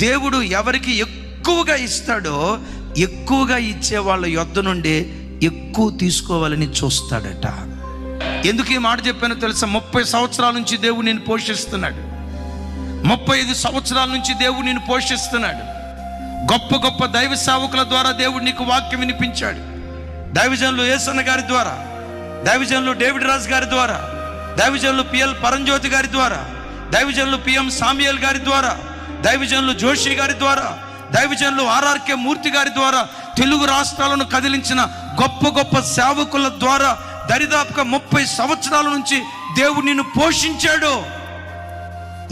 దేవుడు ఎవరికి ఎక్కువగా ఇస్తాడో ఎక్కువగా ఇచ్చే వాళ్ళ యొద్ద నుండి ఎక్కువ తీసుకోవాలని చూస్తాడట. ఎందుకు ఈ మాట చెప్పానో తెలుసా? ముప్పై సంవత్సరాల నుంచి దేవుడు నేను పోషిస్తున్నాడు. ముప్పై ఐదు సంవత్సరాల నుంచి దేవుడు నేను పోషిస్తున్నాడు. గొప్ప గొప్ప దైవ సేవకుల ద్వారా దేవుడు నీకు వాక్యం వినిపించాడు. దైవజనులు ఏసన్న గారి ద్వారా దైవజనులు డేవిడ్ రాజ్ గారి ద్వారా దైవజనులు పిఎల్ పరంజ్యోతి గారి ద్వారా దైవజనులు పిఎం సామ్యల్ గారి ద్వారా దైవజనులు జోషి గారి ద్వారా దైవజనులు ఆర్ఆర్కే మూర్తి గారి ద్వారా తెలుగు రాష్ట్రాలను కదిలించిన గొప్ప గొప్ప సేవకుల ద్వారా దరిదాపుగా ముప్పై సంవత్సరాల నుంచి దేవుడు నిన్ను పోషించాడు.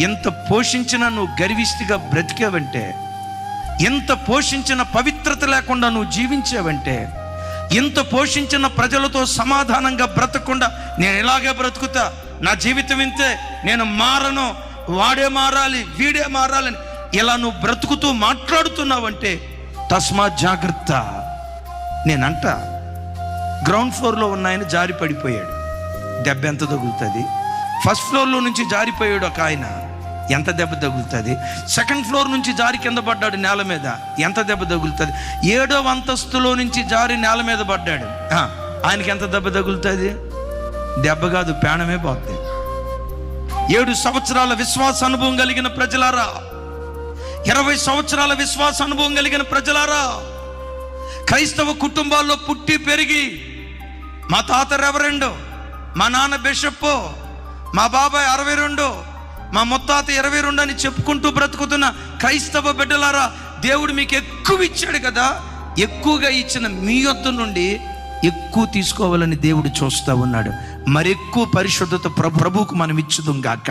ఎంత పోషించినా నువ్వు గర్విష్టిగా బ్రతికావంటే ఎంత పోషించిన పవిత్రత లేకుండా నువ్వు జీవించావంటే ఎంత పోషించిన ప్రజలతో సమాధానంగా బ్రతకుండా నేను ఇలాగే బ్రతుకుతా నా జీవితం ఇంతే నేను మారను వాడే మారాలి వీడే మారాలని ఇలా నువ్వు బ్రతుకుతూ మాట్లాడుతున్నావంటే తస్మా జాగ్రత్త. నేనంట గ్రౌండ్ ఫ్లోర్లో ఉన్న ఆయన జారి పడిపోయాడు. దెబ్బ ఎంత తగులుతుంది? ఫస్ట్ ఫ్లోర్లో నుంచి జారిపోయాడు ఒక ఆయన. ఎంత దెబ్బ తగులుతుంది? సెకండ్ ఫ్లోర్ నుంచి జారి కింద పడ్డాడు నేల మీద. ఎంత దెబ్బ తగులుతుంది? ఏడో అంతస్తులో నుంచి జారి నేల మీద పడ్డాడు. ఆయనకి ఎంత దెబ్బ తగులుతుంది? దెబ్బ కాదు ప్రాణమే పోతుంది ఏడు సంవత్సరాల విశ్వాస అనుభవం కలిగిన ప్రజలారా ఇరవై సంవత్సరాల విశ్వాస అనుభవం కలిగిన ప్రజలారా క్రైస్తవ కుటుంబాల్లో పుట్టి పెరిగి మా తాత రెవరెండు మా నాన్న బిషప్ మా బాబాయ్ అరవై రెండు మా ముత్తాత ఇరవై రెండు అని చెప్పుకుంటూ బ్రతుకుతున్న క్రైస్తవ బిడ్డలారా దేవుడు మీకు ఎక్కువ ఇచ్చాడు కదా ఎక్కువగా ఇచ్చిన మీ యొద్ద నుండి ఎక్కువ తీసుకోవాలని దేవుడు చూస్తూ ఉన్నాడు. మరెక్కువ పరిశుద్ధత ప్రభు ప్రభువుకు మనం ఇచ్చుదాం గాక.